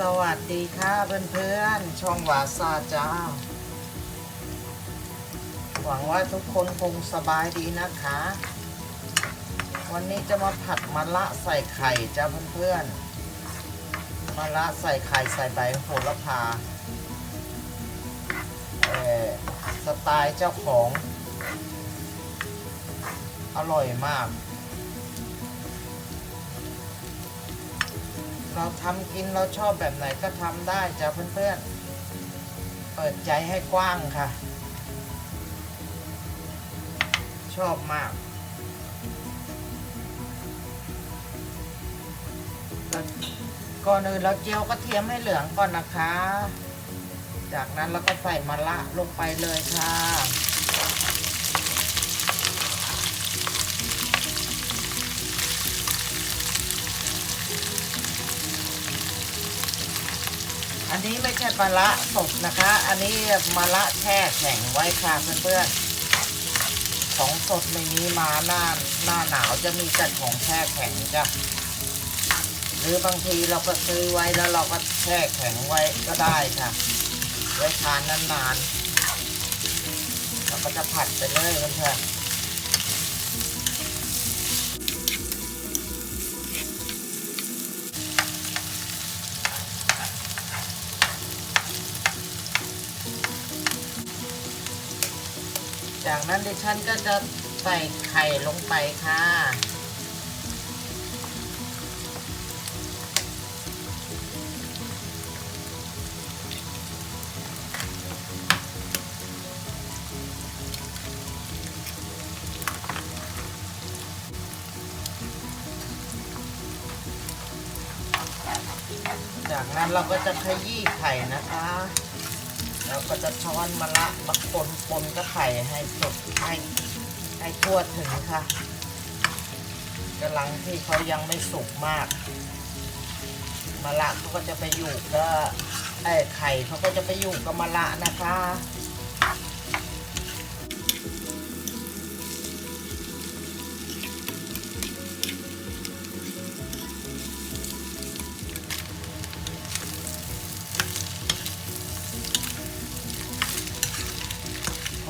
สวัสดีค่ะเพื่อนๆ ช่องวาซาจ้า หวังว่าทุกคนคงสบายดีนะคะ วันนี้จะมาผัดมะละใส่ไข่จ้าเพื่อนๆมะละใส่ไข่ใส่ใบโหระพาเออสไตล์เจ้าของ อร่อยมาก เราทำกินเราชอบแบบไหนก็ทำได้จ้ะเพื่อนๆ เปิดใจให้กว้างค่ะ ชอบมากก่อนอื่นเราเจียวกระเทียมให้เหลืองก่อนนะคะ จากนั้นเราก็ใส่มะระลงไปเลยค่ะ อันนี้ไม่ใช่มะระสดนะคะ อันนี้มะระแช่แข็งไว้ค่ะเพื่อนๆ ของสดไม่มีมาหน้าหน้าหนาวจะมีแต่ของแช่แข็งจ้ะหรือบางทีเราก็ซื้อไว้แล้วเราก็แช่แข็งไว้ก็ได้ค่ะ ไว้ทานนานๆเราก็จะผัดไปเลยเพื่อนๆ จากนั้นดิฉันก็จะใส่ไข่ลงไปค่ะ จากนั้นเราก็จะขยี้ไข่นะคะ เราก็จะช้อนมะละมาปนปนกับไข่ให้สุกให้ให้ทั่วถึงค่ะกำลังที่เขายังไม่สุกมากมะละเขาก็จะไปอยู่ก็ไอ้ไข่เขาก็จะไปอยู่กับมะละนะคะ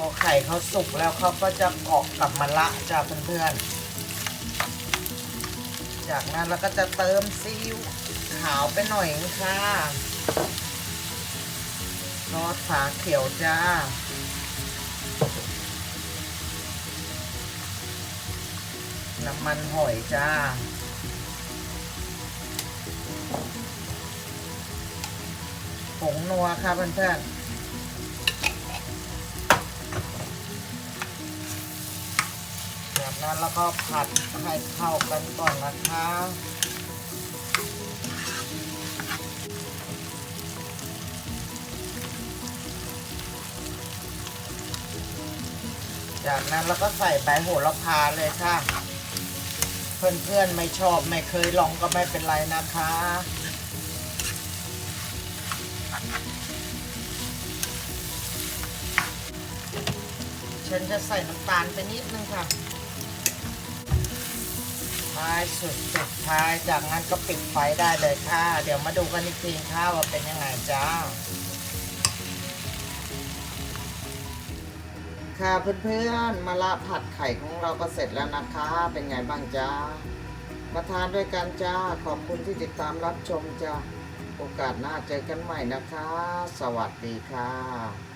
อไข่เขาสุกแล้วเขาก็จะเกาะกับมะละจ้าเพื่อนๆ จากนั้นเราก็จะเติมซีอิ๊วขาวไปหน่อยค่ะซอสฝาเขียวจ้า น้ำมันหอยจ้าผงนัวค่ะเพื่อนๆ นั้นแล้วก็ผัดให้เข้ากันก่อนนะคะจากนั้นเราก็ใส่ใบโหระพาเลยค่ะ เพื่อนๆไม่ชอบไม่เคยลองก็ไม่เป็นไรนะคะ ฉันจะใส่น้ำตาลไปนิดนึงค่ะ ท้ายสุดสุดท้ายจากนั้นก็ปิดไฟได้เลยค่ะ เดี๋ยวมาดูกันอีกทีค่ะว่าเป็นยังไงจ้า ค่ะเพื่อนๆมาละผัดไข่ของเราก็เสร็จแล้วนะคะ เป็นไงบ้างจ้า มาทานด้วยกันจ้า ขอบคุณที่ติดตามรับชมจ้า โอกาสหน้าเจอกันใหม่นะคะ สวัสดีค่ะ